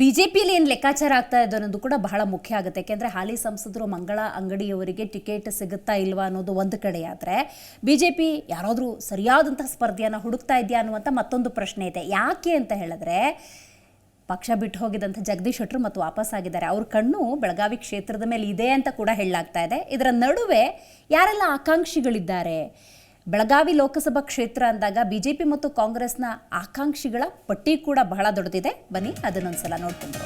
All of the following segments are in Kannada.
ಬಿಜೆಪಿಯಲ್ಲಿ ಏನು ಲೆಕ್ಕಾಚಾರ ಆಗ್ತಾ ಇದೆ ಅನ್ನೋದು ಕೂಡ ಬಹಳ ಮುಖ್ಯ ಆಗುತ್ತೆ. ಯಾಕೆಂದರೆ ಹಾಲಿ ಸಂಸದರು ಮಂಗಳ ಅಂಗಡಿಯವರಿಗೆ ಟಿಕೆಟ್ ಸಿಗುತ್ತಾ ಇಲ್ವಾ ಅನ್ನೋದು ಒಂದು ಕಡೆಯಾದರೆ ಬಿ ಜೆ ಪಿ ಯಾರಾದರೂ ಸರಿಯಾದಂಥ ಸ್ಪರ್ಧೆಯನ್ನು ಹುಡುಕ್ತಾ ಇದೆಯಾ ಅನ್ನುವಂಥ ಮತ್ತೊಂದು ಪ್ರಶ್ನೆ ಇದೆ. ಯಾಕೆ ಅಂತ ಹೇಳಿದ್ರೆ, ಪಕ್ಷ ಬಿಟ್ಟು ಹೋಗಿದಂಥ ಜಗದೀಶ್ ಶೆಟ್ಟರು ಮತ್ತು ವಾಪಸ್ ಆಗಿದ್ದಾರೆ. ಅವ್ರ ಕಣ್ಣು ಬೆಳಗಾವಿ ಕ್ಷೇತ್ರದ ಮೇಲೆ ಇದೆ ಅಂತ ಕೂಡ ಹೇಳಲಾಗ್ತಾ ಇದೆ. ಇದರ ನಡುವೆ ಯಾರೆಲ್ಲ ಆಕಾಂಕ್ಷಿಗಳಿದ್ದಾರೆ? ಬೆಳಗಾವಿ ಲೋಕಸಭಾ ಕ್ಷೇತ್ರ ಅಂದಾಗ ಬಿಜೆಪಿ ಮತ್ತು ಕಾಂಗ್ರೆಸ್ನ ಆಕಾಂಕ್ಷಿಗಳ ಪಟ್ಟಿ ಕೂಡ ಬಹಳ ದೊಡ್ಡದಿದೆ. ಬನ್ನಿ, ಅದನ್ನೊಂದ್ಸಲ ನೋಡ್ಕೊಂಡು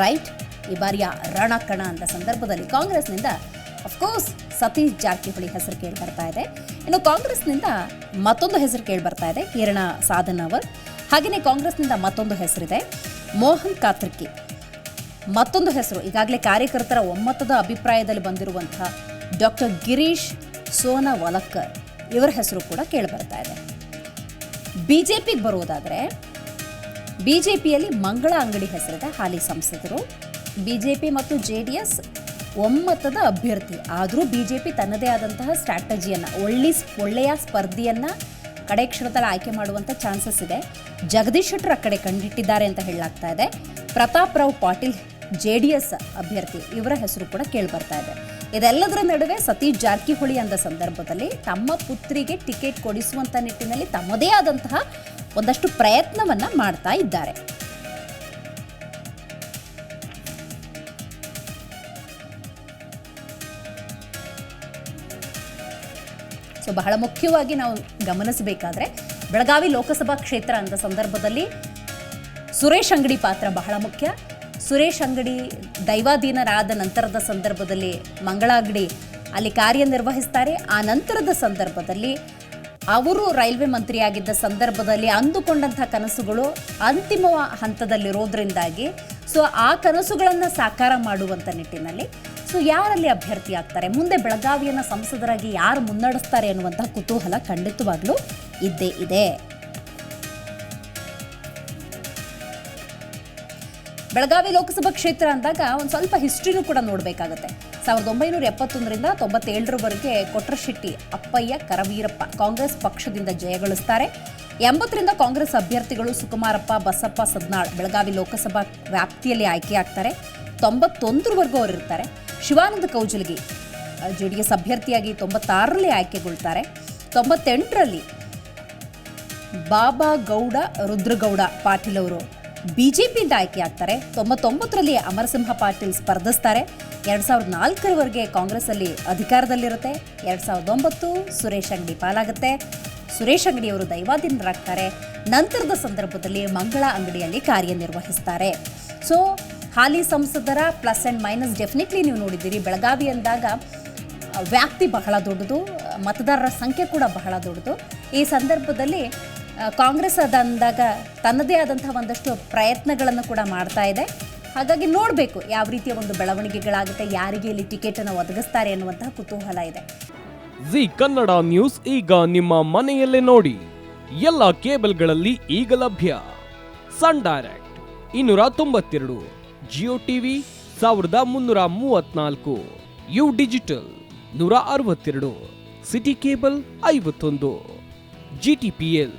ರೈಟ್, ಈ ಬಾರಿಯ ರಣಕಣ ಅಂತ ಸಂದರ್ಭದಲ್ಲಿ ಕಾಂಗ್ರೆಸ್ನಿಂದ ಅಫ್ಕೋರ್ಸ್ ಸತೀಶ್ ಜಾರಕಿಹೊಳಿ ಹೆಸರು ಕೇಳಿ ಬರ್ತಾ ಇದೆ. ಇನ್ನು ಕಾಂಗ್ರೆಸ್ನಿಂದ ಮತ್ತೊಂದು ಹೆಸರು ಕೇಳಿ ಬರ್ತಾ ಇದೆ ಕಿರಣ ಸಾಧನ್ ಅವರ್. ಹಾಗೆಯೇ ಕಾಂಗ್ರೆಸ್ನಿಂದ ಮತ್ತೊಂದು ಹೆಸರಿದೆ, ಮೋಹನ್ ಕಾತ್ರಿಕಿ. ಮತ್ತೊಂದು ಹೆಸರು, ಈಗಾಗಲೇ ಕಾರ್ಯಕರ್ತರ ಒಮ್ಮತದ ಅಭಿಪ್ರಾಯದಲ್ಲಿ ಬಂದಿರುವಂತಹ ಡಾಕ್ಟರ್ ಗಿರೀಶ್ ಸೋನವಲಕ್ಕರ್ ಇವರ ಹೆಸರು ಕೂಡ ಕೇಳಿ ಬರ್ತಾ ಇದೆ. ಬಿಜೆಪಿಗೆ ಬರುವುದಾದರೆ ಪಿಯಲ್ಲಿ ಮಂಗಳ ಅಂಗಡಿ ಹೆಸರಿದೆ ಹಾಲಿ ಸಂಸದರು. ಬಿಜೆಪಿ ಮತ್ತು ಜೆ ಡಿ ಎಸ್ ಒಮ್ಮತದ ಅಭ್ಯರ್ಥಿ. ಆದರೂ ಬಿಜೆಪಿ ತನ್ನದೇ ಆದಂತಹ ಸ್ಟ್ರಾಟಜಿಯನ್ನು, ಒಳ್ಳೆ ಒಳ್ಳೆಯ ಸ್ಪರ್ಧೆಯನ್ನು ಕಡೆ ಕ್ಷಣದಲ್ಲಿ ಆಯ್ಕೆ ಮಾಡುವಂಥ ಚಾನ್ಸಸ್ ಇದೆ. ಜಗದೀಶ್ ಶೆಟ್ಟರ್ ಆ ಕಡೆ ಕಂಡಿಟ್ಟಿದ್ದಾರೆ ಅಂತ ಹೇಳಲಾಗ್ತಾ ಇದೆ. Pratap Rao Patil J D S ಅಭ್ಯರ್ಥಿ ಇವರ ಹೆಸರು ಕೂಡ ಕೇಳಿಬರ್ತಾ ಇದೆ. ಇದೆಲ್ಲದರ ನಡುವೆ ಸತೀಶ್ ಜಾರಕಿಹೊಳಿ ಅಂದ ಸಂದರ್ಭದಲ್ಲಿ ತಮ್ಮ ಪುತ್ರಿಗೆ ಟಿಕೆಟ್ ಕೊಡಿಸುವಂತ ನಿಟ್ಟಿನಲ್ಲಿ ತಮ್ಮದೇ ಆದಂತಹ ಒಂದಷ್ಟು ಪ್ರಯತ್ನವನ್ನ ಮಾಡ್ತಾ ಇದ್ದಾರೆ. ಸೊ, ಬಹಳ ಮುಖ್ಯವಾಗಿ ನಾವು ಗಮನಿಸಬೇಕಾದ್ರೆ ಬೆಳಗಾವಿ ಲೋಕಸಭಾ ಕ್ಷೇತ್ರ ಅಂತ ಸಂದರ್ಭದಲ್ಲಿ ಸುರೇಶ್ ಅಂಗಡಿ ಪಾತ್ರ ಬಹಳ ಮುಖ್ಯ. ಸುರೇಶ್ ಅಂಗಡಿ ದೈವಾಧೀನರಾದ ನಂತರದ ಸಂದರ್ಭದಲ್ಲಿ ಮಂಗಳಾಗಡಿ ಅಲ್ಲಿ ಕಾರ್ಯನಿರ್ವಹಿಸ್ತಾರೆ. ಆ ನಂತರದ ಸಂದರ್ಭದಲ್ಲಿ ಅವರು ರೈಲ್ವೆ ಮಂತ್ರಿಯಾಗಿದ್ದ ಸಂದರ್ಭದಲ್ಲಿ ಅಂದುಕೊಂಡಂಥ ಕನಸುಗಳು ಅಂತಿಮ ಹಂತದಲ್ಲಿರೋದ್ರಿಂದಾಗಿ ಸೊ ಆ ಕನಸುಗಳನ್ನು ಸಾಕಾರ ಮಾಡುವಂಥ ನಿಟ್ಟಿನಲ್ಲಿ ಸೊ ಯಾರಲ್ಲಿ ಅಭ್ಯರ್ಥಿ ಆಗ್ತಾರೆ? ಮುಂದೆ ಬೆಳಗಾವಿಯನ್ನು ಸಂಸದರಾಗಿ ಯಾರು ಮುನ್ನಡೆಸ್ತಾರೆ ಅನ್ನುವಂಥ ಕುತೂಹಲ ಖಂಡಿತವಾಗ್ಲೂ ಇದ್ದೇ ಇದೆ. ಬೆಳಗಾವಿ ಲೋಕಸಭಾ ಕ್ಷೇತ್ರ ಅಂದಾಗ ಒಂದು ಸ್ವಲ್ಪ ಹಿಸ್ಟ್ರಿನೂ ಕೂಡ ನೋಡಬೇಕಾಗುತ್ತೆ. ಸಾವಿರದ ಒಂಬೈನೂರ ಎಪ್ಪತ್ತೊಂದರಿಂದ ತೊಂಬತ್ತೇಳರವರೆಗೆ ಕೊಟ್ರಶೆಟ್ಟಿ ಅಪ್ಪಯ್ಯ, ಕರವೀರಪ್ಪ ಕಾಂಗ್ರೆಸ್ ಪಕ್ಷದಿಂದ ಜಯಗಳಿಸ್ತಾರೆ ಎಂಬತ್ತರಿಂದ ಕಾಂಗ್ರೆಸ್ ಅಭ್ಯರ್ಥಿಗಳು ಸುಕುಮಾರಪ್ಪ, ಬಸಪ್ಪ, ಸದ್ನಾಳ್ ಬೆಳಗಾವಿ ಲೋಕಸಭಾ ವ್ಯಾಪ್ತಿಯಲ್ಲಿ ಆಯ್ಕೆಯಾಗ್ತಾರೆ. ತೊಂಬತ್ತೊಂದರವರೆಗೂ ಅವರು ಇರ್ತಾರೆ. Shivanand Kaujalagi J D S ಅಭ್ಯರ್ಥಿಯಾಗಿ ತೊಂಬತ್ತಾರರಲ್ಲಿ ಆಯ್ಕೆಗೊಳ್ತಾರೆ. ತೊಂಬತ್ತೆಂಟರಲ್ಲಿ ಬಾಬಾ ಗೌಡ, ರುದ್ರಗೌಡ ಪಾಟೀಲ್ ಅವರು ಬಿಜೆಪಿಯಿಂದ ಆಯ್ಕೆಯಾಗ್ತಾರೆ. ತೊಂಬತ್ತೊಂಬತ್ತರಲ್ಲಿ ಅಮರಸಿಂಹ ಪಾಟೀಲ್ ಸ್ಪರ್ಧಿಸ್ತಾರೆ. ಎರಡು ಸಾವಿರದ ನಾಲ್ಕರವರೆಗೆ ಕಾಂಗ್ರೆಸ್ಸಲ್ಲಿ ಅಧಿಕಾರದಲ್ಲಿರುತ್ತೆ. ಎರಡು ಸಾವಿರದ ಒಂಬತ್ತು ಸುರೇಶ್ ಅಂಗಡಿ ಪಾಲಾಗುತ್ತೆ. ಸುರೇಶ್ ಅಂಗಡಿಯವರು ದೈವಾಧೀನರಾಗ್ತಾರೆ. ನಂತರದ ಸಂದರ್ಭದಲ್ಲಿ ಮಂಗಳ ಅಂಗಡಿಯಲ್ಲಿ ಕಾರ್ಯನಿರ್ವಹಿಸ್ತಾರೆ. ಸೊ ಹಾಲಿ ಸಂಸದರ ಪ್ಲಸ್ ಆ್ಯಂಡ್ ಮೈನಸ್ ಡೆಫಿನೆಟ್ಲಿ ನೀವು ನೋಡಿದ್ದೀರಿ. ಬೆಳಗಾವಿ ಅಂದಾಗ, ವ್ಯಾಪ್ತಿ ಬಹಳ ದೊಡ್ಡದು. ಮತದಾರರ ಸಂಖ್ಯೆ ಕೂಡ ಬಹಳ ದೊಡ್ಡದು. ಈ ಸಂದರ್ಭದಲ್ಲಿ ಕಾಂಗ್ರೆಸ್ ಅದಂದಾಗ ತನ್ನದೇ ಆದಂತಹ ಒಂದಷ್ಟು ಪ್ರಯತ್ನಗಳನ್ನು ಕೂಡ ಮಾಡ್ತಾ ಇದೆ. ಹಾಗಾಗಿ ನೋಡಬೇಕು ಯಾವ ರೀತಿಯ ಒಂದು ಬೆಳವಣಿಗೆಗಳಾಗುತ್ತೆ, ಯಾರಿಗೆ ಇಲ್ಲಿ ಟಿಕೆಟನ್ನು ಒದಗಿಸ್ತಾರೆ ಅನ್ನುವಂತಹ ಕುತೂಹಲ ಇದೆ. ಜಿ ಕನ್ನಡ ನ್ಯೂಸ್ ಈಗ ನಿಮ್ಮ ಮನೆಯಲ್ಲೇ ನೋಡಿ. ಎಲ್ಲ ಕೇಬಲ್ಗಳಲ್ಲಿ ಈಗ ಲಭ್ಯ. ಸನ್ ಡೈರೆಕ್ಟ್ ಇನ್ನೂರ ತೊಂಬತ್ತೆರಡು, ಜಿಯೋ ಟಿವಿ ಸಾವಿರದ ಮುನ್ನೂರ ಮೂವತ್ನಾಲ್ಕು, ಯು ಡಿಜಿಟಲ್ ನೂರ ಅರವತ್ತೆರಡು, ಸಿಟಿ ಕೇಬಲ್ ಐವತ್ತೊಂದು ಜಿಟಿಪಿಎಲ್